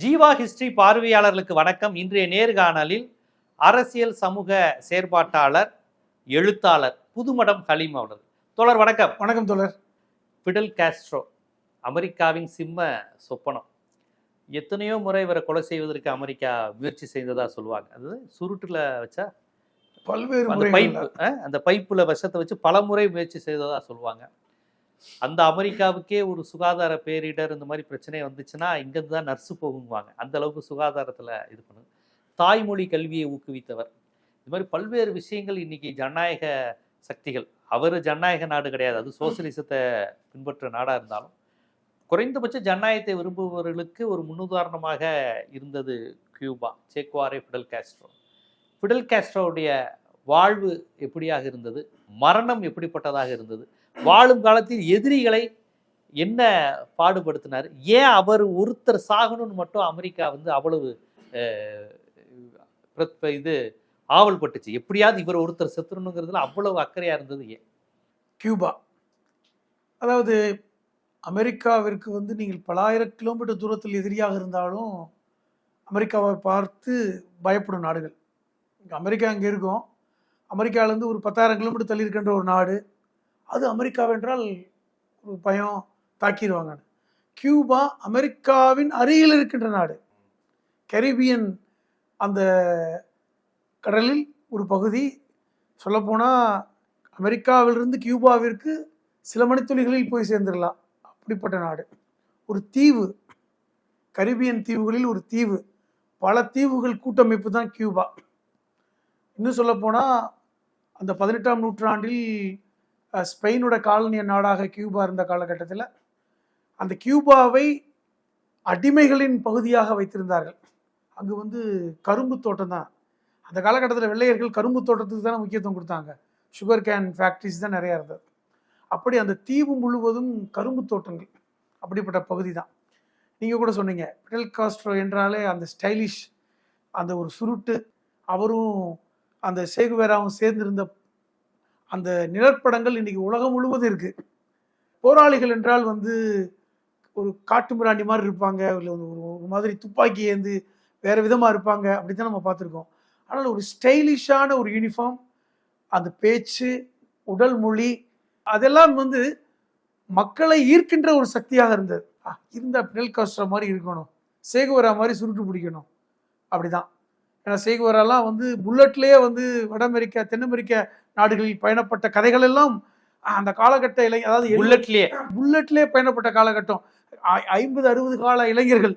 Jeeva history பார்வையாளர்களுக்கு வணக்கம். இன்றைய நேர்காணலில் அரசியல் சமூக செயற்பாட்டாளர் எழுத்தாளர் புதுமடம் ஹலீம் அவர்கள். தோழர் வணக்கம். வணக்கம் தோழர். பிடல் காஸ்ட்ரோ அமெரிக்காவின் சிம்ம சொப்பனம். எத்தனையோ முறை இவரை கொலை செய்வதற்கு அமெரிக்கா முயற்சி செய்ததா சொல்லுவாங்க. அது சுருட்டுல வச்சா பல்வேறு அந்த பைப்பு அந்த பைப்புல விஷத்தை வச்சு பல முறை முயற்சி செய்ததா சொல்லுவாங்க. அந்த அமெரிக்காவுக்கே ஒரு சுகாதார பேரிடர் இந்த மாதிரி பிரச்சனை வந்துச்சுன்னா இங்கேருந்து தான் நர்ஸு போகுங்குவாங்க. அந்த அளவுக்கு சுகாதாரத்தில் இது பண்ணும் தாய்மொழி கல்வியை ஊக்குவித்தவர். இது மாதிரி பல்வேறு விஷயங்கள் இன்னைக்கு ஜனநாயக சக்திகள். அவர் ஜனநாயக நாடு கிடையாது. அது சோசியலிசத்தை பின்பற்ற நாடாக இருந்தாலும் குறைந்தபட்ச ஜனநாயகத்தை விரும்புபவர்களுக்கு ஒரு முன்னுதாரணமாக இருந்தது Cuba. Che Guevara Fidel Castro. Fidel கேஸ்ட்ரோவுடைய வாழ்வு எப்படியாக இருந்தது? மரணம் எப்படிப்பட்டதாக இருந்தது? வாழும் காலத்தில் எதிரிகளை என்ன பாடுபடுத்தினார்? ஏன் அவர் ஒருத்தர் சாகணும்னு மட்டும் அமெரிக்கா வந்து அவ்வளவு இது ஆவல் பட்டுச்சு எப்படியாவது இவர் ஒருத்தர் செத்துறணுங்கிறதுல அவ்வளவு அக்கறையாக இருந்தது ஏன்? கியூபா. அதாவது அமெரிக்காவிற்கு வந்து நீங்கள் பலாயிரம் கிலோமீட்டர் தூரத்தில் எதிரியாக இருந்தாலும் அமெரிக்காவை பார்த்து பயப்படும் நாடுகள். அமெரிக்கா அங்கே இருக்கும். அமெரிக்காவிலேருந்து ஒரு பத்தாயிரம் கிலோமீட்டர் தள்ளி இருக்கின்ற ஒரு நாடு. அது அமெரிக்காவென்றால் ஒரு பயம் தாக்கிடுவாங்க. கியூபா அமெரிக்காவின் அருகில் இருக்கின்ற நாடு. கரீபியன் அந்த கடலில் ஒரு பகுதி. சொல்லப்போனால் அமெரிக்காவிலிருந்து கியூபாவிற்கு சில மணித்துளிகளில் போய் சேர்ந்துடலாம். அப்படிப்பட்ட நாடு. ஒரு தீவு. கரிபியன் தீவுகளில் ஒரு தீவு. பல தீவுகள் கூட்டமைப்பு தான் கியூபா. இன்னும் சொல்லப்போனால் அந்த பதினெட்டாம் நூற்றாண்டில் ஸ்பெயினோட காலனிய நாடாக கியூபா இருந்த காலகட்டத்தில் அந்த கியூபாவை அடிமைகளின் பகுதியாக வைத்திருந்தார்கள். அங்கு வந்து கரும்பு தோட்டம் தான். அந்த காலகட்டத்தில் வெள்ளையர்கள் கரும்பு தோட்டத்துக்கு தானே முக்கியத்துவம் கொடுத்தாங்க. சுகர் கேன் ஃபேக்ட்ரிஸ் தான் நிறையா இருந்தது. அப்படி அந்த தீவு முழுவதும் கரும்பு தோட்டங்கள் அப்படிப்பட்ட பகுதி தான். நீங்கள் கூட சொன்னீங்க பிடல் காஸ்ட்ரோ என்றாலே அந்த ஸ்டைலிஷ் அந்த ஒரு சுருட்டு அவரும் அந்த சேகுவேராவும் சேர்ந்திருந்த அந்த நிழற்படங்கள் இன்றைக்கி உலகம் முழுவதும் இருக்குது போராளிகள் என்றால் வந்து ஒரு காட்டு மிராண்டி மாதிரி இருப்பாங்க இல்லை ஒரு ஒரு மாதிரி துப்பாக்கி ஏந்து வேறு விதமாக இருப்பாங்க அப்படி தான் நம்ம பார்த்துருக்கோம். ஆனால் ஒரு ஸ்டைலிஷான ஒரு யூனிஃபார்ம் அந்த பேச்சு உடல் மொழி அதெல்லாம் வந்து மக்களை ஈர்க்கின்ற ஒரு சக்தியாக இருந்தது. ஆ, இந்த பிடல் காஸ்ட்ரா மாதிரி இருக்கணும் சேகுவரா மாதிரி சுருட்டு பிடிக்கணும். அப்படிதான். ஏன்னா சேகுவராலாம் வந்து புல்லட்லேயே வந்து வட அமெரிக்கா தென் அமெரிக்கா நாடுகளில் பயணப்பட்ட கதைகள் எல்லாம் அந்த காலகட்ட இளை அதாவது புல்லட்லயே புல்லட்லேயே பயணப்பட்ட காலகட்டம். ஐம்பது அறுபது கால இளைஞர்கள்.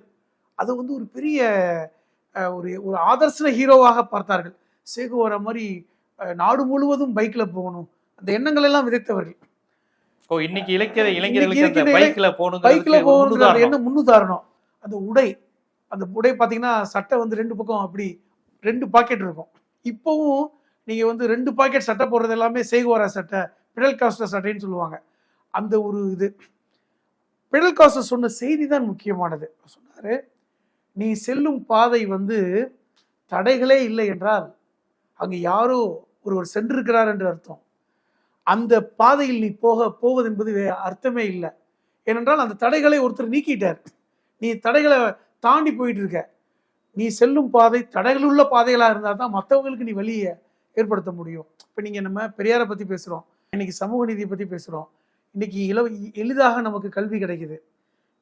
அது வந்து ஒரு பெரிய ஒரு ஒரு ஆதர்சன ஹீரோவாக பார்த்தார்கள். சேகுவரா மாதிரி அஹ், நாடு முழுவதும் பைக்கில் போகணும். அந்த எண்ணங்கள் எல்லாம் விதைத்தவர்கள். ஓ இன்னைக்கு இளைக்கிற இளைஞர்களுக்கு இருக்கிற பைக்ல முன்னுதாரணம். எண்ணம் முன்னுதாரணம். அந்த உடை அந்த உடை பார்த்தீங்கன்னா சட்டை வந்து ரெண்டு பக்கம் அப்படி ரெண்டு பாக்கெட் இருக்கும். இப்போவும் நீங்கள் வந்து ரெண்டு பாக்கெட் சட்டை போடுறது எல்லாமே சேகுவாரா சட்டை பிடல் காஸ்டர் சட்டைன்னு சொல்லுவாங்க. அந்த ஒரு இது. பிடல் காஸ்டர் சொன்ன செய்தி தான் முக்கியமானது சொன்னார் நீ செல்லும் பாதை வந்து தடைகளே இல்லை என்றால் அங்கே யாரோ ஒருவர் சென்றிருக்கிறார் என்று அர்த்தம். அந்த பாதையில் நீ போக போவது என்பது அர்த்தமே இல்லை. ஏனென்றால் அந்த தடைகளை ஒருத்தர் நீக்கிட்டார். நீ தடைகளை தாண்டி போயிட்டு இருக்க. நீ செல்லும் பாதை தடைகள் உள்ள பாதைகளாக இருந்தால் தான் மற்றவங்களுக்கு நீ வெளியே ஏற்படுத்த முடியும். இப்போ நீங்கள் நம்ம பெரியாரை பற்றி பேசுகிறோம் இன்றைக்கி சமூக நீதியை பற்றி பேசுகிறோம் இன்றைக்கி இல எளிதாக நமக்கு கல்வி கிடைக்குது.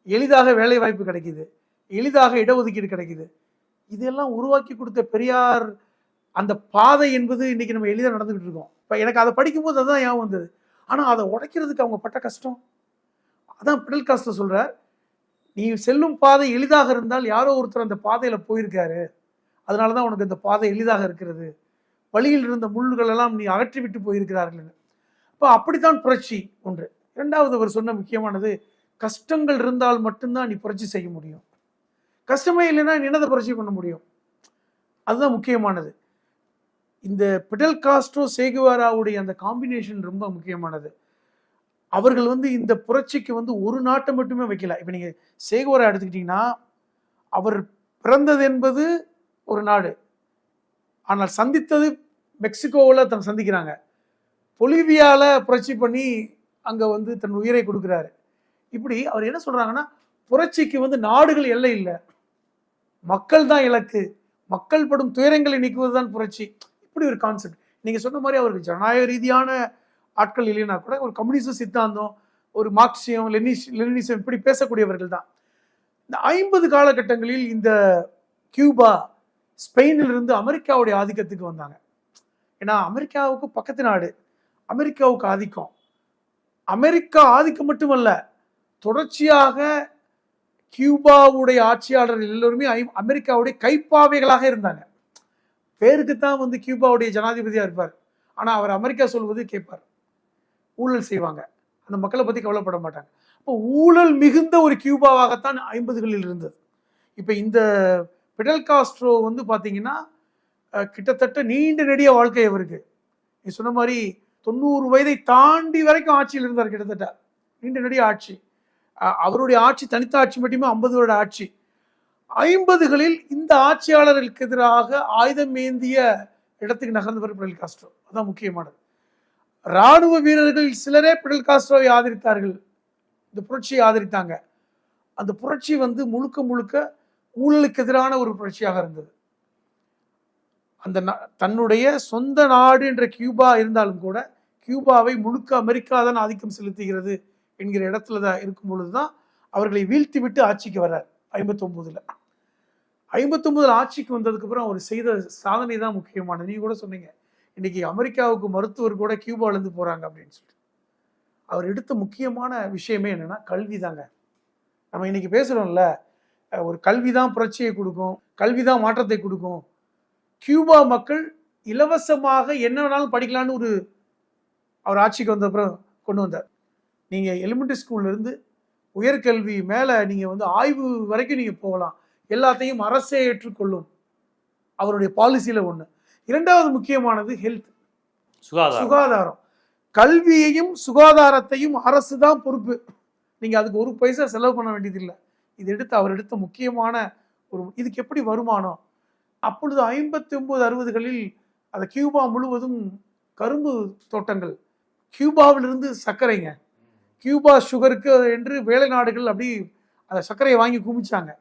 எளிதாக வேலை வாய்ப்பு கிடைக்குது. எளிதாக இடஒதுக்கீடு கிடைக்குது. இதெல்லாம் உருவாக்கி கொடுத்த பெரியார் அந்த பாதை என்பது இன்றைக்கி நம்ம எளிதாக நடந்துக்கிட்டு இருக்கோம். இப்போ எனக்கு அதை படிக்கும்போது அதுதான் ஞாபகம் வந்தது. ஆனால் அதை உடைக்கிறதுக்கு அவங்க பட்ட கஷ்டம். அதான் பிடல் காஸ்ட சொல்கிறார் நீ செல்லும் பாதை எளிதாக இருந்தால் யாரோ ஒருத்தர் அந்த பாதையில் போயிருக்காரு. அதனால தான் உனக்கு இந்த பாதை எளிதாக இருக்கிறது. வழியில் இருந்த முள்ளுகள் எல்லாம் நீ அகற்றி விட்டு போயிருக்கிறார்கள் அப்போ அப்படித்தான் புரட்சி ஒன்று. இரண்டாவது அவர் சொன்ன முக்கியமானது கஷ்டங்கள் இருந்தால் மட்டும்தான் நீ புரட்சி செய்ய முடியும். கஷ்டமே இல்லைன்னா நீ என்னதை புரட்சி பண்ண முடியும்? அதுதான் முக்கியமானது. இந்த பிடல் காஸ்ட்ரோ சேகுவாராவுடைய அந்த காம்பினேஷன் ரொம்ப முக்கியமானது. அவர்கள் வந்து இந்த புரட்சிக்கு வந்து ஒரு நாட்டை மட்டுமே வைக்கல. இப்போ நீங்கள் சேகுவாரா எடுத்துக்கிட்டிங்கன்னா அவர் பிறந்தது என்பது ஒரு நாடு. ஆனால் சந்தித்தது மெக்சிகோவில் தன் சந்திக்கிறாங்க. பொலிவியாவில் புரட்சி பண்ணி அங்கே வந்து தன் உயிரை கொடுக்குறாரு. இப்படி அவர் என்ன சொல்கிறாங்கன்னா புரட்சிக்கு வந்து நாடுகள் எல்லை இல்லை. மக்கள் தான் இலக்கு. மக்கள் படும் துயரங்களை நீக்குவது தான் புரட்சி. இப்படி ஒரு கான்செப்ட் நீங்கள் சொன்ன மாதிரி அவருக்கு ஜனநாயக ரீதியான ஆட்கள் இல்லைன்னா கூட ஒரு கம்யூனிச சித்தாந்தம் ஒரு மார்க்சியம் லெனிஸ் லெனினிசம் இப்படி பேசக்கூடியவர்கள் தான். இந்த ஐம்பது காலகட்டங்களில் இந்த கியூபா ஸ்பெயினிலிருந்து அமெரிக்காவுடைய ஆதிக்கத்துக்கு வந்தாங்க. ஏன்னா அமெரிக்காவுக்கு பக்கத்து நாடு அமெரிக்காவுக்கு ஆதிக்கம். அமெரிக்கா ஆதிக்கம் மட்டுமல்ல தொடர்ச்சியாக கியூபாவுடைய ஆட்சியாளர்கள் எல்லோருமே ஐ- அமெரிக்காவுடைய கைப்பாவைகளாக இருந்தாங்க. பேருக்கு தான் வந்து கியூபாவுடைய ஜனாதிபதியாக இருப்பார். ஆனால் அவர் அமெரிக்கா சொல்வது கேட்பார். ஊழல் செய்வாங்க. அந்த மக்களை பற்றி கவலைப்பட மாட்டாங்க. அப்போ ஊழல் மிகுந்த ஒரு கியூபாவாகத்தான் ஐம்பதுகளில் இருந்தது. இப்போ இந்த பிடல் காஸ்ட்ரோ வந்து பார்த்தீங்கன்னா கிட்டத்தட்ட நீண்ட நெடிய வாழ்க்கை அவருக்கு. நீ சொன்ன மாதிரி தொண்ணூறு வயதை தாண்டி வரைக்கும் ஆட்சியில் இருந்தார் கிட்டத்தட்ட. நீண்ட நெடிய ஆட்சி. அவருடைய ஆட்சி தனித்த ஆட்சி மட்டுமே ஐம்பது வருட ஆட்சி. ஐம்பதுகளில் இந்த ஆட்சியாளர்களுக்கு எதிராக ஆயுதம் ஏந்திய இடத்துக்கு நகர்ந்தவர் பிடல் காஸ்ட்ரோ அதான் முக்கியமானது. ராணுவ வீரர்கள் சிலரே பிடல் காஸ்ட்ரோவை ஆதரித்தார்கள். இந்த புரட்சியை ஆதரித்தாங்க. அந்த புரட்சி வந்து முழுக்க முழுக்க ஊழலுக்கு எதிரான ஒரு புரட்சியாக இருந்தது. அந்த நா- தன்னுடைய சொந்த நாடு என்ற கியூபா இருந்தாலும் கூட கியூபாவை முழுக்க அமெரிக்கா தான் ஆதிக்கம் செலுத்துகிறது என்கிற இடத்துல தான் இருக்கும் பொழுது தான் அவர்களை வீழ்த்தி விட்டு ஆட்சிக்கு வர்றார் ஐம்பத்தொம்போதில். ஐம்பத்தொம்போதில் ஆட்சிக்கு வந்ததுக்கு அப்புறம் அவர் செய்த சாதனை தான் முக்கியமானது. நீங்க கூட சொன்னீங்க இன்னைக்கு அமெரிக்காவுக்கு மருத்துவர் கூட கியூபாவிலேருந்து போகிறாங்க அப்படின்னு சொல்லிட்டு. அவர் எடுத்த முக்கியமான விஷயமே என்னென்னா கல்வி தாங்க நம்ம இன்னைக்கு பேசுகிறோம்ல ஒரு கல்வி தான் புரட்சியை கொடுக்கும் கல்வி தான் மாற்றத்தை கொடுக்கும். கியூபா மக்கள் இலவசமாக என்ன வேணாலும் படிக்கலாம்னு ஒரு அவர் ஆட்சிக்கு வந்த அப்புறம் கொண்டு வந்தார். நீங்க எலிமெண்டரி ஸ்கூல்ல இருந்து உயர்கல்வி மேல நீங்க வந்து ஆய்வு வரைக்கும் நீங்க போகலாம். எல்லாத்தையும் அரசே ஏற்றுக்கொள்ளும். அவருடைய பாலிசியில ஒண்ணு. இரண்டாவது முக்கியமானது ஹெல்த் சுகாதாரம். சுகாதாரம். கல்வியையும் சுகாதாரத்தையும் அரசு தான் பொறுப்பு. நீங்க அதுக்கு ஒரு பைசா செலவு பண்ண வேண்டியதில்லை. இது எடுத்து அவர் எடுத்த முக்கியமான ஒரு இதுக்கு எப்படி வருமானம்? அப்பொழுது ஐம்பத்தி ஒன்பது அறுபதுகளில் அந்த கியூபா முழுவதும் கரும்பு தோட்டங்கள். கியூபாவிலிருந்து சர்க்கரைங்க. கியூபா சுகருக்கு என்று வேலை நாடுகள் அப்படி அந்த சர்க்கரையை வாங்கி குமிச்சாங்க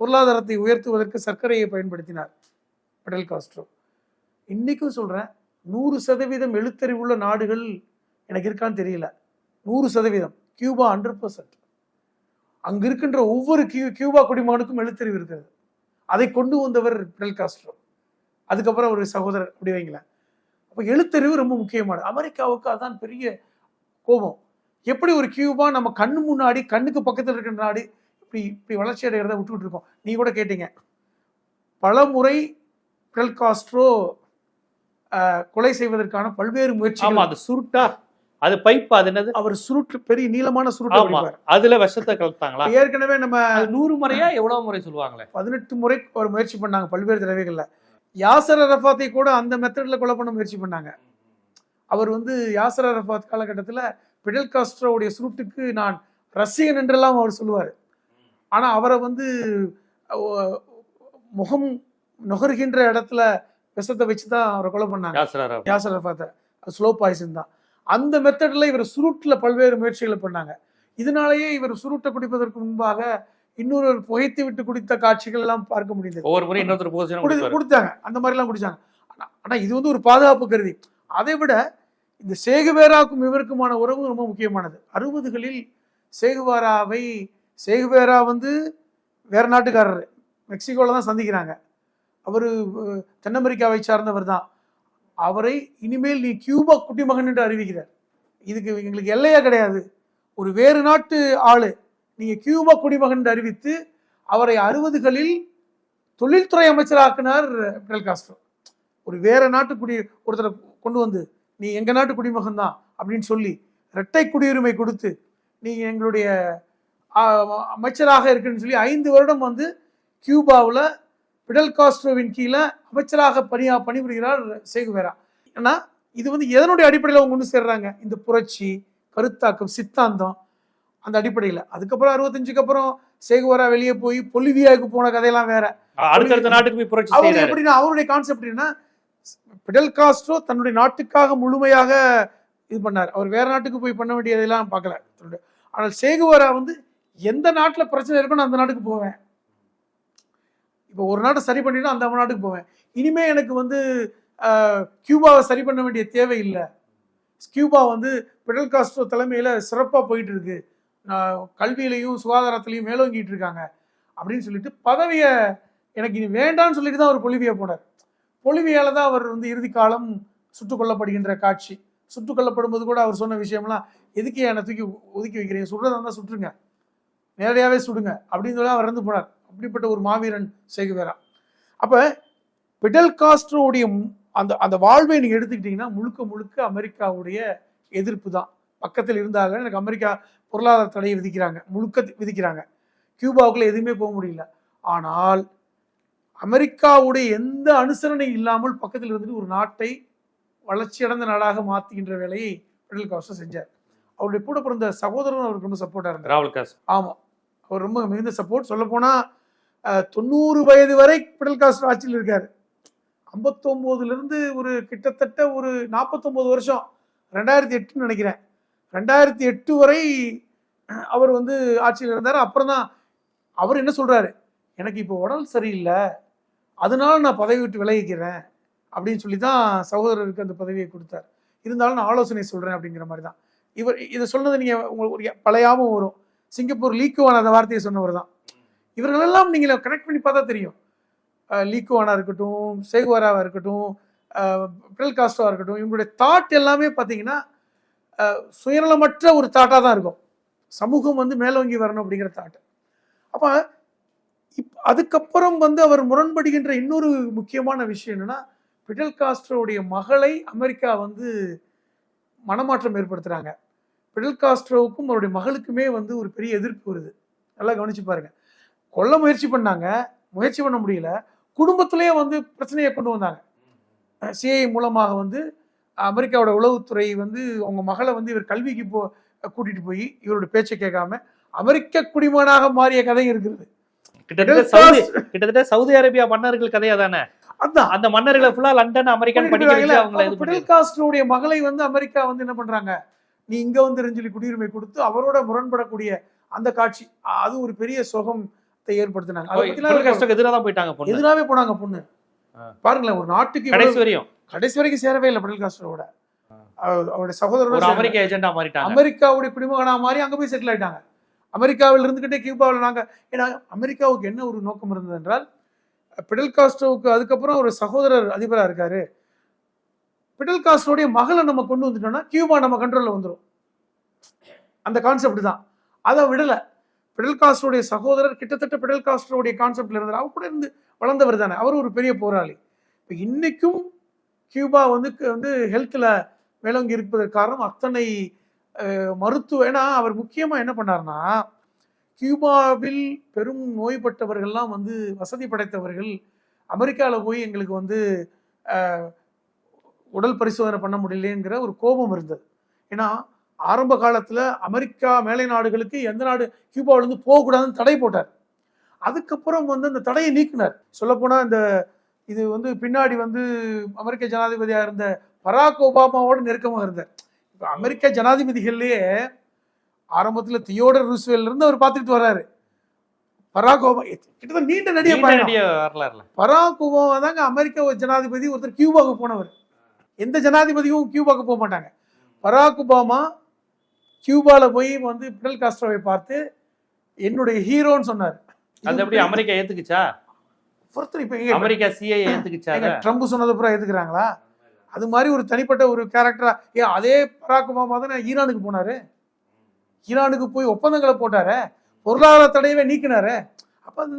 பொருளாதாரத்தை உயர்த்துவதற்கு சர்க்கரையை பயன்படுத்தினார் பெடல் காஸ்ட்ரோ. இன்றைக்கும் சொல்கிறேன் நூறு சதவீதம் எழுத்தறிவுள்ள நாடுகள் எனக்கு இருக்கான்னு தெரியல. நூறு சதவீதம். கியூபா ஹண்ட்ரட் பர்சன்ட் அங்கு இருக்கின்ற ஒவ்வொரு கியூ கியூபா குடிமகனுக்கும் எழுத்தறிவு இருக்கிறது. அதை கொண்டு வந்தவர் பிடல் காஸ்ட்ரோ. அதுக்கப்புறம் ஒரு சகோதரர் அப்படி வைங்களேன். அப்போ எழுத்தறிவு ரொம்ப முக்கியமானது. அமெரிக்காவுக்கு அதான் பெரிய கோபம். எப்படி ஒரு கியூபா நம்ம கண்ணு முன்னாடி கண்ணுக்கு பக்கத்தில் இருக்கிற நாடு இப்படி இப்படி வளர்ச்சி அடைகிறத விட்டுக்கிட்டு இருக்கோம் நீ கூட கேட்டீங்க. பல முறை பிடல் காஸ்ட்ரோ கொலை செய்வதற்கான பல்வேறு முயற்சி அது சுருட்டா அது பைப் அது என்னது? அவர் சுருட்டு பெரிய நீளமான சுருட்டு. அதுல விஷத்தை கலத்தாங்களா ஏற்கனவே நம்ம நூறு முறையா எவ்வளவு முறை சொல்லுவாங்களே? பதினெட்டு முறை ஒரு முயற்சி பண்ணாங்க பல்வேறு தடவைகள்ல. யாசர் அரஃபாத்தை கூட அந்த மெத்தட்ல கொலை பண்ண முயற்சி பண்ணாங்க. அவர் வந்து யாசர் அரஃபாத் காலகட்டத்துல பிடல் காஸ்ட்ரோவுடைய சுருட்டுக்கு நான் ரசிகன் என்றெல்லாம் அவர் சொல்லுவார். ஆனா அவரை வந்து முகம் நுகர்கின்ற இடத்துல விஷத்தை வச்சு தான் அவரை கொலை பண்ணாங்க. யாசர் அரஃபாத்தை. ஸ்லோ பாய்சன் தான். அந்த மெத்தட்ல இவர் சுருட்டுல பல்வேறு முயற்சிகளை பண்ணாங்க. இதனாலேயே இவர் சுருட்டை குடிப்பதற்கு முன்பாக இன்னொரு புகைத்து விட்டு குடித்த காட்சிகள் எல்லாம் பார்க்க முடிந்தது. ஒவ்வொரு முறை இன்னொருத்தர் குடித்தாங்க. அந்த மாதிரிலாம் குடிச்சாங்க. ஆனா- ஆனா இது வந்து ஒரு பாதுகாப்பு கருதி. அதை விட இந்த சேகுவேராவுக்கும் இவருக்குமான உறவு ரொம்ப முக்கியமானது. அறுபதுகளில் சேகுவேராவை சேகுவேரா வந்து வேற நாட்டுக்காரர். மெக்சிகோல தான் சந்திக்கிறாங்க. அவர் தென் அமெரிக்காவை சார்ந்தவர் தான். அவரை இனிமேல் நீ கியூபா குடிமகன் என்று அறிவிக்கிறார். இதுக்கு எங்களுக்கு எல்லையா கிடையாது. ஒரு வேறு நாட்டு ஆளு. நீங்கள் கியூபா குடிமகன் என்று அறிவித்து அவரை அறுபதுகளில் தொழில்துறை அமைச்சராக்கினார் பிடல் காஸ்ட்ரோ. ஒரு வேற நாட்டு குடி ஒருத்தரை கொண்டு வந்து நீ எங்க நாட்டு குடிமகன் தான்? அப்படின்னு சொல்லி இரட்டை குடியுரிமை கொடுத்து நீ எங்களுடைய அமைச்சராக இருக்குன்னு சொல்லி ஐந்து வருடம் வந்து கியூபாவில் பிடல் காஸ்ட்ரோவின் கீழே அமைச்சராக பணியா பணிபுரிகிறார் சேகுவேரா. ஏன்னா இது வந்து எதனுடைய அடிப்படையில் அவங்க கொண்டு சேர்றாங்க? இந்த புரட்சி கருத்தாக்கம் சித்தாந்தம் அந்த அடிப்படையில். அதுக்கப்புறம் அறுபத்தஞ்சுக்கு அப்புறம் சேகுவேரா வெளியே போய் பொலிவியாவுக்கு போன கதையெல்லாம் வேற. அடுத்தடுத்த நாட்டுக்கு போய் புரட்சி செய்யறாரு எப்படின்னா அவருடைய கான்செப்ட் என்ன பிடல் காஸ்ட்ரோ தன்னுடைய நாட்டுக்காக முழுமையாக இது பண்ணார். அவர் வேற நாட்டுக்கு போய் பண்ண வேண்டியதெல்லாம் பார்க்கல. ஆனால் சேகுவரா வந்து எந்த நாட்டுல பிரச்சனை இருக்கோ நான் அந்த நாட்டுக்கு போவேன். இப்போ ஒரு நாட்டை சரி பண்ணிட்டு அந்த நாட்டுக்கு போவேன். இனிமே எனக்கு வந்து கியூபாவை சரி பண்ண வேண்டிய தேவை இல்லை கியூபா வந்து பிடல் காஸ்ட்ரோ தலைமையில் சிறப்பாக போயிட்டு இருக்கு நான் கல்வியிலையும் சுகாதாரத்திலையும் மேலோங்கிட்டு இருக்காங்க. அப்படின்னு சொல்லிட்டு பதவியை எனக்கு இனி வேண்டாம்னு சொல்லிட்டு தான் அவர் பொலிவியை போனார். பொலிவியால் தான் அவர் வந்து இறுதி காலம் சுட்டுக் கொல்லப்படுகின்ற காட்சி. சுட்டுக் கொல்லப்படும்போது கூட அவர் சொன்ன விஷயம்லாம் எதுக்கு என்னை தூக்கி ஒதுக்கி வைக்கிறீங்க? சுடுறதா இருந்தால் சுட்டுருங்க. நேரடியாகவே சுடுங்க. அப்படின்னு சொல்லி அவர் இறந்து போனார். அப்படிப்பட்ட ஒரு மாவீரன் சேகுவேரா அப்போ பிடல் காஸ்ட்ரோவுடைய மு- அந்த அந்த வாழ்வை நீங்கள் எடுத்துக்கிட்டிங்கன்னா முழுக்க முழுக்க அமெரிக்காவுடைய எதிர்ப்பு தான். பக்கத்தில் இருந்தாங்க எனக்கு அமெரிக்கா பொருளாதார தடையை விதிக்கிறாங்க முழுக்க விதிக்கிறாங்க. கியூபாவுக்குள்ள எதுவுமே போக முடியல. ஆனால் அமெரிக்காவுடைய எந்த அனுசரணை இல்லாமல் பக்கத்தில் இருந்துட்டு ஒரு நாட்டை வளர்ச்சியடைந்த நாடாக மாற்றுகின்ற வேலையை பிடல் காஸ்ட்ரோ செஞ்சார். அவருடைய கூட பிறந்த சகோதரன் அவருக்கு ரொம்ப சப்போர்ட்டாக இருந்தார். ராகுல் காஸ் ஆமாம் அவர் ரொம்ப மிகுந்த சப்போர்ட் சொல்லப்போனால் தொண்ணூறு வயது வரை பிடல் காஸ்ட்ரோ ஆட்சியில் இருக்கார். ஐம்பத்தொம்போதுலேருந்து ஒரு கிட்டத்தட்ட ஒரு நாற்பத்தொம்போது வருஷம். ரெண்டாயிரத்தி எட்டுன்னு நினைக்கிறேன். ரெண்டாயிரத்தி எட்டு வரை அவர் வந்து ஆட்சியில் இருந்தார். அப்புறம் தான் அவர் என்ன சொல்கிறாரு எனக்கு இப்போ உடல் சரியில்லை. அதனால நான் பதவி விட்டு விலகிக்கிறேன். அப்படின்னு சொல்லி தான் சகோதரருக்கு அந்த பதவியை கொடுத்தார். இருந்தாலும் நான் ஆலோசனை சொல்கிறேன் அப்படிங்கிற மாதிரி தான். இவர் இதை சொன்னது நீங்கள் உங்களுக்கு ஒரு பழையாவும் வரும். சிங்கப்பூர் லீக்குவான அந்த வார்த்தையை சொன்னவர் தான். இவர்களெல்லாம் நீங்கள் கனெக்ட் பண்ணி பார்த்தா தெரியும். அஹ் லீக்குவானா இருக்கட்டும் சேகுவாராவாக இருக்கட்டும் பிடல் காஸ்டோவாக இருக்கட்டும் இவங்களுடைய தாட் எல்லாமே பார்த்தீங்கன்னா சுயநலமற்ற ஒரு தாட்டாக தான் இருக்கும். சமூகம் வந்து மேலோங்கி வரணும் அப்படிங்கிற தாட் அப்போ இப் அதுக்கப்புறம் வந்து அவர் முரண்படுகின்ற இன்னொரு முக்கியமான விஷயம் என்னென்னா பிடல் காஸ்ட்ரோவுடைய மகளை அமெரிக்கா வந்து மனமாற்றம் ஏற்படுத்துகிறாங்க பிடல் காஸ்ட்ரோவுக்கும் அவருடைய மகளுக்குமே வந்து ஒரு பெரிய எதிர்ப்பு வருது. நல்லா கவனிச்சு பாருங்கள் கொல்ல முயற்சி பண்ணாங்க முயற்சி பண்ண முடியல. குடும்பத்திலேயே வந்து பிரச்சனையை கொண்டு வந்தாங்க. சிஐ மூலமாக வந்து அமெரிக்காவோட உளவுத்துறை வந்து அவங்க மகளை வந்து இவர் கல்விக்கு போ கூட்டிட்டு போய் இவரோட பேச்சை கேட்காம அமெரிக்க குடிமகனாக மாறிய கதை இருக்கிறது. கிட்டத்தட்ட சவுதி கிட்டத்தட்ட சவுதி அரேபியா மன்னர்கள் கதையா தானே? அந்த மன்னர்களை ஃபுல்லா லண்டன் அமெரிக்கன் பிடல் காஸ்ட்ரோடைய மகளை வந்து அமெரிக்கா வந்து என்ன பண்றாங்க? நீ இங்க வந்து சொல்லி குடியுரிமை கொடுத்து அவரோட முரண்படக்கூடிய அந்த காட்சி அது ஒரு பெரிய சோகத்தை ஏற்படுத்தினாங்க. எதிராக போயிட்டாங்க எதிராவே போனாங்க பொண்ணு. பாருங்களேன் ஒரு நாட்டுக்கு கடைசி வரையும். கடைசி வரைக்கும் சேரவே இல்லை பிடல் காஸ்ட்ரோட அவருடைய சகோதரர் அமெரிக்க ஏஜென்டா மாறிட்டாங்க. அமெரிக்காவுடைய குடிமகனா மாறி அங்க போய் செட்டில் ஆயிட்டாங்க. அமெரிக்காவில் இருந்துகிட்டே கியூபாவில் நாங்க ஏன்னா அமெரிக்காவுக்கு என்ன ஒரு நோக்கம் இருந்தது என்றால் பிடல் காஸ்ட்ரோவுக்கு அதுக்கப்புறம் ஒரு சகோதரர் அதிபரா இருக்காரு. பிடல் காஸ்ட்ரோடைய மகளை நம்ம கொண்டு வந்துட்டோம்னா கியூபா நம்ம கண்ட்ரோல்ல வந்துடும் அந்த கான்செப்ட் தான். அதை விடல. பிடல் காஸ்டருடைய சகோதரர் கிட்டத்தட்ட பிடல் காஸ்டருடைய கான்செப்ட்ல இருந்தார். அவர் கூட இருந்து வளர்ந்தவர் தானே. அவர் ஒரு பெரிய போராளி. இப்போ இன்னைக்கும் கியூபா வந்து வந்து ஹெல்த்தில் மேலோங்கி இருப்பதற்கு காரணம் அத்தனை மருத்துவ ஏன்னா அவர் முக்கியமாக என்ன பண்ணார்னா கியூபாவில் பெரும் நோய்பட்டவர்கள்லாம் வந்து வசதி படைத்தவர்கள் அமெரிக்காவில் போய் எங்களுக்கு வந்து உடல் பரிசோதனை பண்ண முடியலங்கிற ஒரு கோபம் இருந்தது. ஏன்னா ஆரம்ப காலத்தில் அமெரிக்கா மேலை நாடுகளுக்கு எந்த நாடு கியூபாவிலேருந்து போகக்கூடாதுன்னு தடை போட்டார். அதுக்கப்புறம் வந்து அந்த தடையை நீக்கினார். சொல்லப்போனால் இந்த இது வந்து பின்னாடி வந்து அமெரிக்க ஜனாதிபதியாக இருந்த பராக் ஒபாமாவோட நெருக்கமாக இருந்தார். இப்போ அமெரிக்க ஜனாதிபதிகள்லேயே ஆரம்பத்தில் தியோடர் ரூஸ்வெல்ல இருந்து அவர் பார்த்துட்டு வர்றாரு. பராக் ஒபாமா கிட்டத்தட்ட நீண்ட நடிகை பயணம் பராக் ஒபாமா தாங்க அமெரிக்க ஜனாதிபதி ஒருத்தர் கியூபாக்கு போனவர். எந்த ஜனாதிபதியும் கியூபாக்கு போக மாட்டாங்க. பராக் ஒபாமா கியூபால போய் வந்து பிடல் காஸ்ட்ரோவை பார்த்து என்னுடைய ஹீரோன்னு சொன்னார். அது எப்படி அமெரிக்கா ஏத்துக்குச்சா? ஒருத்தர் இப்போ அமெரிக்கா சிஐ ஏத்துக்குச்சா ட்ரம்ப் சொன்னது அப்புறம் எதுக்குறாங்களா அது மாதிரி ஒரு தனிப்பட்ட ஒரு கேரக்டரா ஏன் அதே பராக் ஒபாமா தானே ஈரானுக்கு போனாரு? ஈரானுக்கு போய் ஒப்பந்தங்களை போட்டாரே? பொருளாதார தடையவே நீக்கினாரே? அப்ப அது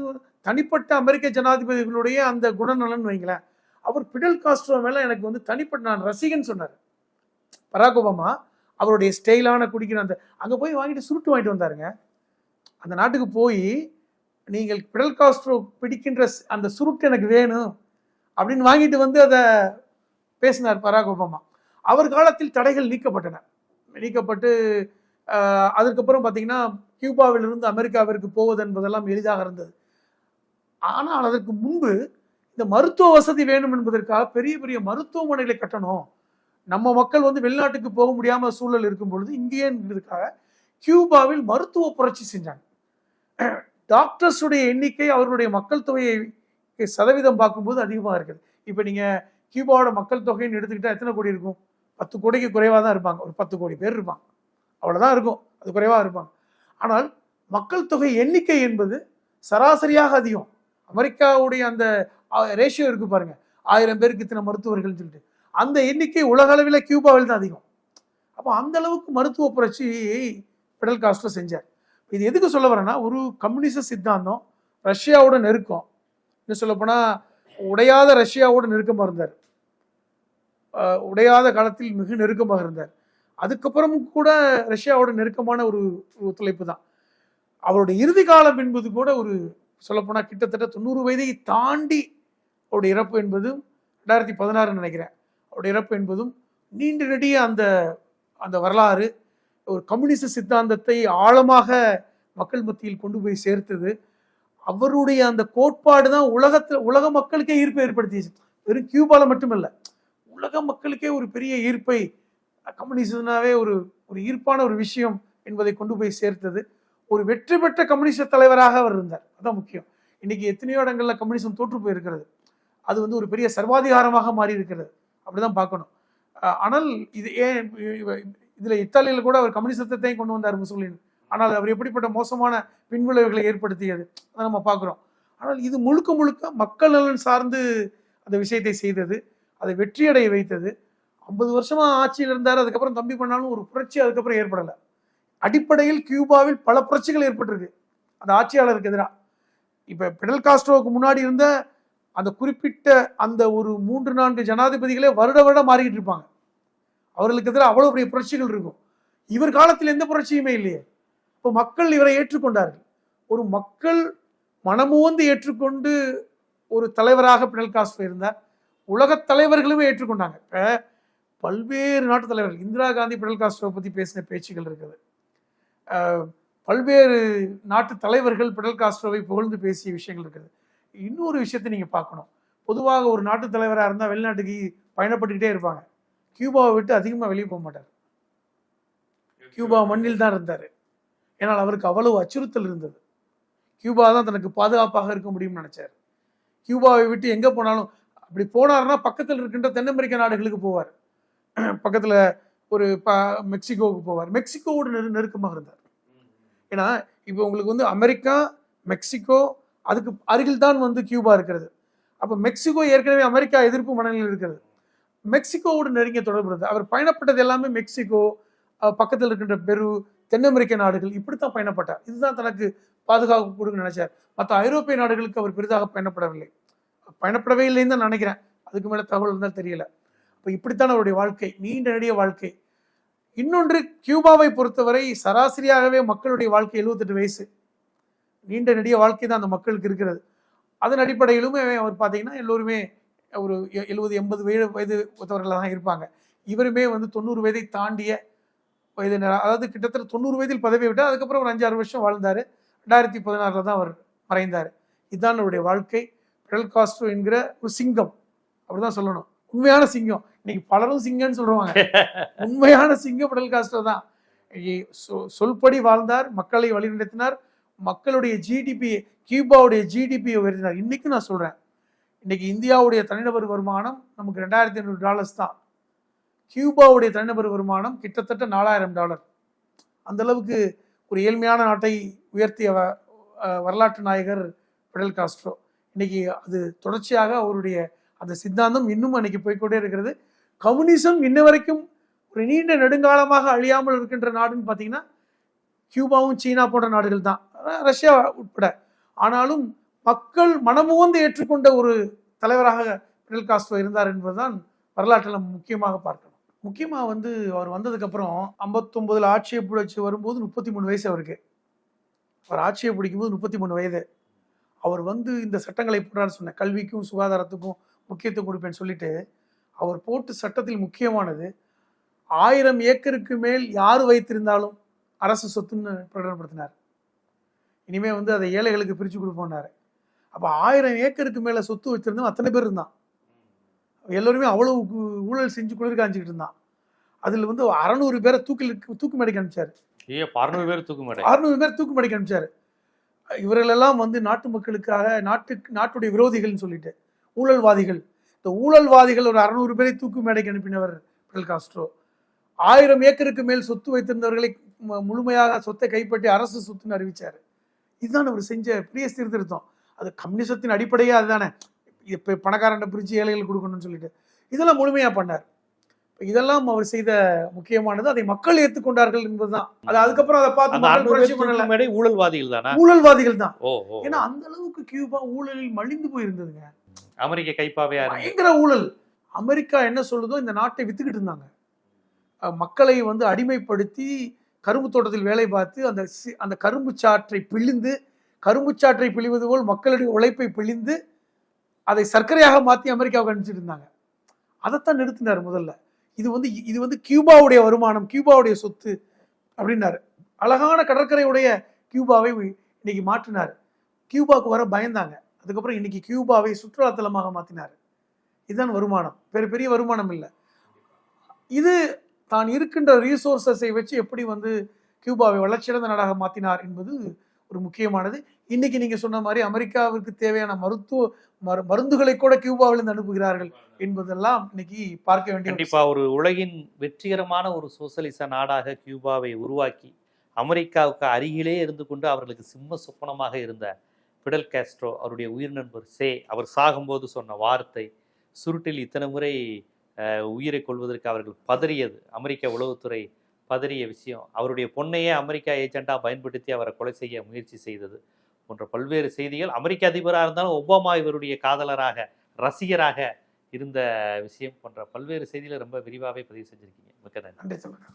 தனிப்பட்ட அமெரிக்க ஜனாதிபதிகளுடைய அந்த குணநலன் வைங்களேன். அவர் பிடல் காஸ்ட்ரோ மேல எனக்கு வந்து தனிப்பட்ட நான் ரசிகன் சொன்னார். பராக் ஒபாமா அவருடைய ஸ்டைலான குடிக்கிற அந்த அங்கே போய் வாங்கிட்டு சுருட்டு வாங்கிட்டு வந்தாருங்க. அந்த நாட்டுக்கு போய் நீங்கள் பிடல் காஸ்ட்ரோ பிடிக்கின்ற அந்த சுருட்டு எனக்கு வேணும் அப்படின்னு வாங்கிட்டு வந்து அதை பேசினார் பராக் ஒபாமா. அவர் காலத்தில் தடைகள் நீக்கப்பட்டன. நீக்கப்பட்டு அதுக்கப்புறம் பார்த்தீங்கன்னா கியூபாவிலிருந்து அமெரிக்காவிற்கு போவது என்பதெல்லாம் எளிதாக இருந்தது. ஆனால் அதற்கு முன்பு இந்த மருத்துவ வசதி வேணும் என்பதற்காக பெரிய பெரிய மருத்துவமனைகளை கட்டணும். நம்ம மக்கள் வந்து வெளிநாட்டுக்கு போக முடியாமல் சூழல் இருக்கும் பொழுது இந்தியன்றதுக்காக கியூபாவில் மருத்துவ புரட்சி செஞ்சாங்க. டாக்டர்ஸுடைய எண்ணிக்கை அவர்களுடைய மக்கள் தொகையை சதவீதம் பார்க்கும்போது அதிகமாக இருக்குது. இப்போ நீங்கள் கியூபாவோட மக்கள் தொகைன்னு எடுத்துக்கிட்டால் எத்தனை கோடி இருக்கும்? பத்து கோடிக்கு குறைவாக தான் இருப்பாங்க. ஒரு பத்து கோடி பேர் இருப்பாங்க. அவ்வளோதான் இருக்கும். அது குறைவாக இருப்பாங்க. ஆனால் மக்கள் தொகை எண்ணிக்கை என்பது சராசரியாக அதிகம். அமெரிக்காவுடைய அந்த ரேஷியோ இருக்கு பாருங்கள் ஆயிரம் பேருக்கு இத்தனை மருத்துவர்கள்னு சொல்லிட்டு. அந்த எண்ணிக்கை உலக அளவில் கியூபாவில் தான் அதிகம். அப்போ அந்த அளவுக்கு மருத்துவ புரட்சியை பிடல் காஸ்ட்ரோ செஞ்சார். இது எதுக்கு சொல்ல வரேன்னா ஒரு கம்யூனிச சித்தாந்தம் ரஷ்யாவோட நெருக்கம். இன்னும் சொல்லப்போனால் உடையாத ரஷ்யாவோட நெருக்கமாக இருந்தார். உடையாத காலத்தில் மிக நெருக்கமாக இருந்தார். அதுக்கப்புறமும் கூட ரஷ்யாவோட நெருக்கமான ஒரு ஒத்துழைப்பு தான். அவருடைய இறுதி காலம் என்பது கூட ஒரு சொல்லப்போனால் கிட்டத்தட்ட தொண்ணூறு வயதை தாண்டி அவருடைய இறப்பு என்பதும் ரெண்டாயிரத்தி பதினாறுன்னு நினைக்கிறேன். அவருடைய இறப்பு என்பதும் நீண்ட நெடிய அந்த அந்த வரலாறு ஒரு கம்யூனிச சித்தாந்தத்தை ஆழமாக மக்கள் மத்தியில் கொண்டு போய் சேர்த்தது. அவருடைய அந்த கோட்பாடு தான் உலகத்தில் உலக மக்களுக்கே ஈர்ப்பை ஏற்படுத்தியது வெறும் கியூபாவில் மட்டுமல்ல. உலக மக்களுக்கே ஒரு பெரிய ஈர்ப்பை கம்யூனிசம்னாவே ஒரு ஒரு ஈர்ப்பான ஒரு விஷயம் என்பதை கொண்டு போய் சேர்த்தது. ஒரு வெற்றி பெற்ற கம்யூனிஸ்ட தலைவராக அவர் இருந்தார். அதான் முக்கியம். இன்னைக்கு எத்தனையோ இடங்களில் கம்யூனிசம் தோற்று போயிருக்கிறது. அது வந்து ஒரு பெரிய சர்வாதிகாரமாக மாறி இருக்கிறது அப்படிதான் பார்க்கணும். ஆனால் இது ஏன் இதில் இதுல இத்தாலியில கூட அவர் கம்யூனிசத்தையும் கொண்டு வந்தார் முசோலின். ஆனால் அவர் எப்படிப்பட்ட மோசமான பின்விளைவுகளை ஏற்படுத்தியது அதை நம்ம பார்க்குறோம். ஆனால் இது முழுக்க முழுக்க மக்கள் நலன் சார்ந்து அந்த விஷயத்தை செய்தது அதை வெற்றியடைய வைத்தது. ஐம்பது வருஷமா ஆட்சியில் இருந்தார் அதுக்கப்புறம் தம்பி பண்ணாலும் ஒரு புரட்சி அதுக்கப்புறம் ஏற்படலை. அடிப்படையில் கியூபாவில் பல புரட்சிகள் ஏற்பட்டிருக்கு. அந்த ஆட்சியாளருக்கு எதிராக இப்போ பிடல் காஸ்ட்ரோவுக்கு முன்னாடி இருந்த அந்த குறிப்பிட்ட அந்த ஒரு மூன்று நான்கு ஜனாதிபதிகளே வருட வருடம் மாறிக்கிட்டு இருப்பாங்க. அவர்களுக்கு எதிராக அவ்வளோ பெரிய புரட்சிகள் இருக்கும். இவர் காலத்தில் எந்த புரட்சியுமே இல்லையே. இப்போ மக்கள் இவரை ஏற்றுக்கொண்டார்கள். ஒரு மக்கள் மனமுவந்து ஏற்றுக்கொண்டு ஒரு தலைவராக பினல் காஸ்ட்ரோ இருந்தார். உலகத் தலைவர்களுமே ஏற்றுக்கொண்டாங்க. இப்போ பல்வேறு நாட்டு தலைவர்கள் இந்திரா காந்தி பிடல் காஸ்ட்ரோவை பற்றி பேசின பேச்சுகள் இருக்குது. பல்வேறு நாட்டு தலைவர்கள் பிடல் காஸ்ட்ரோவை புகழ்ந்து பேசிய விஷயங்கள் இருக்குது. இன்னொரு விஷயத்தை நீங்கள் பார்க்கணும். பொதுவாக ஒரு நாட்டு தலைவராக இருந்தால் வெளிநாட்டுக்கு பயணப்பட்டுக்கிட்டே இருப்பாங்க. கியூபாவை விட்டு அதிகமாக வெளியே போக மாட்டார். கியூபா மண்ணில் தான் இருந்தார். ஏன்னால் அவருக்கு அவ்வளவு அச்சுறுத்தல் இருந்தது. கியூபா தான் தனக்கு பாதுகாப்பாக இருக்க முடியும்னு நினச்சார். கியூபாவை விட்டு எங்கே போனாலும் அப்படி போனாருன்னா பக்கத்தில் இருக்கின்ற தென் அமெரிக்க நாடுகளுக்கு போவார். பக்கத்தில் ஒரு ப மெக்சிகோவுக்கு போவார். மெக்சிகோவோட நெரு நெருக்கமாக இருந்தார். ஏன்னா இப்போ உங்களுக்கு வந்து அமெரிக்கா மெக்சிகோ அதுக்கு அருகில் தான் வந்து கியூபா இருக்கிறது. அப்போ மெக்சிகோ ஏற்கனவே அமெரிக்கா எதிர்ப்பு மனநிலையில் இருக்கிறது. மெக்சிகோவோடு நெருங்கிய தொடர்பு இருந்தது. அவர் பயணப்பட்டது எல்லாமே மெக்சிகோ பக்கத்தில் இருக்கின்ற பெரு தென் அமெரிக்க நாடுகள் இப்படித்தான் பயணப்பட்டார். இதுதான் தனக்கு பாதுகாப்பு கொடுக்க நினைச்சார். மற்ற ஐரோப்பிய நாடுகளுக்கு அவர் பெரிதாக பயணப்படவில்லை. பயணப்படவே இல்லைன்னு தான் நினைக்கிறேன். அதுக்கு மேலே தகவல் இருந்தால் தெரியல. அப்போ இப்படித்தான் அவருடைய வாழ்க்கை நீண்ட நெடிய வாழ்க்கை. இன்னொன்று கியூபாவை பொறுத்தவரை சராசரியாகவே மக்களுடைய வாழ்க்கை 78 வயசு. நீண்ட நெடிய வாழ்க்கை தான் அந்த மக்களுக்கு இருக்கிறது. அதன் அடிப்படையிலுமே அவர் பார்த்தீங்கன்னா எல்லோருமே ஒரு எழுபது எண்பது வயது வயது ஒத்தவர்களாக தான் இருப்பாங்க. இவருமே வந்து தொண்ணூறு வயதை தாண்டிய வயதினர். அதாவது கிட்டத்தட்ட தொண்ணூறு வயதில் பதவி விட்டார் அதுக்கப்புறம் ஒரு அஞ்சாறு வருஷம் வாழ்ந்தார். ரெண்டாயிரத்தி பதினாறில் தான் அவர் மறைந்தார். இதுதான் அவருடைய வாழ்க்கை. பிடல் காஸ்ட்ரோ என்கிற ஒரு சிங்கம். அப்படிதான் சொல்லணும். உண்மையான சிங்கம். இன்னைக்கு பலரும் சிங்கம்னு சொல்றாங்க உண்மையான சிங்கம் பிடல் காஸ்ட்ரோ தான். சொல்படி வாழ்ந்தார் மக்களை வழிநடத்தினார். மக்களுடைய ஜிடிபி கியூபாவுடைய ஜிடிபியை உயர்த்தினார். இன்றைக்கும் நான் சொல்கிறேன் இன்றைக்கி இந்தியாவுடைய தனிநபர் வருமானம் நமக்கு ரெண்டாயிரத்தி ஐநூறு டாலர்ஸ் தான். கியூபாவுடைய தனிநபர் வருமானம் கிட்டத்தட்ட நாலாயிரம் டாலர் அந்த அளவுக்கு ஒரு ஏழ்மையான நாட்டை உயர்த்திய வ- வரலாற்று நாயகர் பிடல் காஸ்ட்ரோ. இன்றைக்கி அது தொடர்ச்சியாக அவருடைய அந்த சித்தாந்தம் இன்னும் அன்றைக்கி போய்க்கொண்டே இருக்கிறது. கம்யூனிசம் இன்ன வரைக்கும் ஒரு நீண்ட நெடுங்காலமாக அழியாமல் இருக்கின்ற நாடுன்னு பார்த்தீங்கன்னா கியூபாவும் சீனா போன்ற நாடுகள் தான். ரஷ்யா உட்பட. ஆனாலும் மக்கள் மனமுவந்து ஏற்றுக்கொண்ட ஒரு தலைவராக பிடல் காஸ்ட்ரோ இருந்தார் என்பதுதான் வரலாற்றில் முக்கியமாக பார்க்கணும். முக்கியமாக வந்து அவர் வந்ததுக்கப்புறம் ஐம்பத்தொம்போதில் ஆட்சியை பிடிச்சி வரும்போது முப்பத்தி மூணு வயசு அவருக்கு. அவர் ஆட்சியை பிடிக்கும்போது முப்பத்தி மூணு வயது. அவர் வந்து இந்த சட்டங்களை போடுறான்னு சொன்ன கல்விக்கும் சுகாதாரத்துக்கும் முக்கியத்துவம் கொடுப்பேன்னு சொல்லிட்டு அவர் போட்டு சட்டத்தில் முக்கியமானது ஆயிரம் ஏக்கருக்கு மேல் யார் வைத்திருந்தாலும் அரசு சொத்துன்னு பிரகடனப்படுத்தினார். இனிமே வந்து அதை ஏழைகளுக்கு பிரித்து கொடுப்போம்னாரு. அப்போ ஆயிரம் ஏக்கருக்கு மேலே சொத்து வச்சிருந்தவன் அத்தனை பேர் இருந்தான். எல்லோருமே அவ்வளவு கு- ஊழல் செஞ்சு குளிர் காஞ்சிக்கிட்டு இருந்தான். அதில் வந்து அறநூறு பேரை தூக்கில் தூக்கு மேடைக்கு அனுப்பிச்சாரு. ஐயோ பறநூறு பேர் தூக்க மாட்டேன் அறுநூறு பேர் தூக்கு மேடைக்கு அனுப்பிச்சாரு. இவர்களெல்லாம் வந்து நாட்டு மக்களுக்காக நாட்டுக்கு நாட்டுடைய விரோதிகள்னு சொல்லிட்டு ஊழல்வாதிகள். இந்த ஊழல்வாதிகள் ஒரு அறநூறு பேரை தூக்கு மேடைக்கு அனுப்பினவர் பிடல் காஸ்ட்ரோ. ஆயிரம் ஏக்கருக்கு மேல் சொத்து வைத்திருந்தவர்களை முழுமையாக சொத்தை கைப்பற்றி அரசு சொத்துன்னு அறிவிச்சார். இதுதான் அவர் செஞ்ச பெரிய சீர்திருத்தம். அது கம்யூனிசத்தின் அடிப்படையே அதுதானே. இப்போ பணக்காரன் பிரித்து ஏழைகள் கொடுக்கணும்னு சொல்லிட்டு. இதெல்லாம் முழுமையாக பண்ணார். இதெல்லாம் அவர் செய்த முக்கியமானது. அதை மக்கள் ஏற்றுக்கொண்டார்கள் என்பதுதான். அது அதுக்கப்புறம் அதை பார்த்து ஊழல்வாதிகள் தானே? ஊழல்வாதிகள் தான். ஏன்னா அந்த அளவுக்கு கியூபா ஊழலில் மலிந்து போயிருந்ததுங்க. அமெரிக்க இருந்து? பயங்கர ஊழல். அமெரிக்கா என்ன சொல்லுதோ இந்த நாட்டை வித்துக்கிட்டு இருந்தாங்க. மக்களை வந்து அடிமைப்படுத்தி கரும்பு தோட்டத்தில் வேலை பார்த்து அந்த சி- அந்த கரும்பு சாற்றை பிழிந்து கரும்பு சாற்றை பிழிவது போல் மக்களுடைய உழைப்பை பிழிந்து அதை சர்க்கரையாக மாற்றி அமெரிக்காவுக்கு அனுப்பிச்சிட்டு இருந்தாங்க அதைத்தான் நிறுத்தினார் முதல்ல. இது வந்து இது வந்து கியூபாவுடைய வருமானம் கியூபாவுடைய சொத்து அப்படின்னாரு. அழகான கடற்கரையுடைய கியூபாவை இன்னைக்கு மாற்றினார். கியூபாவுக்கு வர பயந்தாங்க. அதுக்கப்புறம் இன்னைக்கு கியூபாவை சுற்றுலாத்தலமாக மாற்றினார் இதுதான் வருமானம். பெரிய பெரிய வருமானம் இல்லை. இது தான் இருக்கின்ற ரீசோர்சஸை வச்சு எப்படி வந்து கியூபாவை வளர்ச்சியடைந்த நாடாக மாற்றினார் என்பது ஒரு முக்கியமானது. இன்னைக்கு நீங்கள் சொன்ன மாதிரி அமெரிக்காவிற்கு தேவையான மருத்துவ மரு மருந்துகளை கூட கியூபாவிலிருந்து அனுப்புகிறார்கள் என்பதெல்லாம் இன்னைக்கு பார்க்க வேண்டிய கண்டிப்பாக ஒரு உலகின் வெற்றிகரமான ஒரு சோசலிச நாடாக கியூபாவை உருவாக்கி அமெரிக்காவுக்கு அருகிலே இருந்து கொண்டு அவர்களுக்கு சிம்ம சொப்பனமாக இருந்த பிடல் கேஸ்ட்ரோ அவருடைய உயிர் நண்பர் சே அவர் சாகும்போது சொன்ன வார்த்தை சுருட்டில் இத்தனை முறை உயிரை கொள்வதற்கு அவர்கள் பதறியது. அமெரிக்க உளவுத்துறை பதறிய விஷயம் அவருடைய பொண்ணையே அமெரிக்கா ஏஜெண்டாக பயன்படுத்தி அவரை கொலை செய்ய முயற்சி செய்தது போன்ற பல்வேறு செய்திகள். அமெரிக்க அதிபராக இருந்தாலும் ஒபாமா இவருடைய காதலராக ரசிகராக இருந்த விஷயம் போன்ற பல்வேறு செய்திகளை ரொம்ப விரிவாகவே பதிவு செஞ்சுருக்கீங்க. மிக்க நன்றி. நன்றி சொல்லுங்க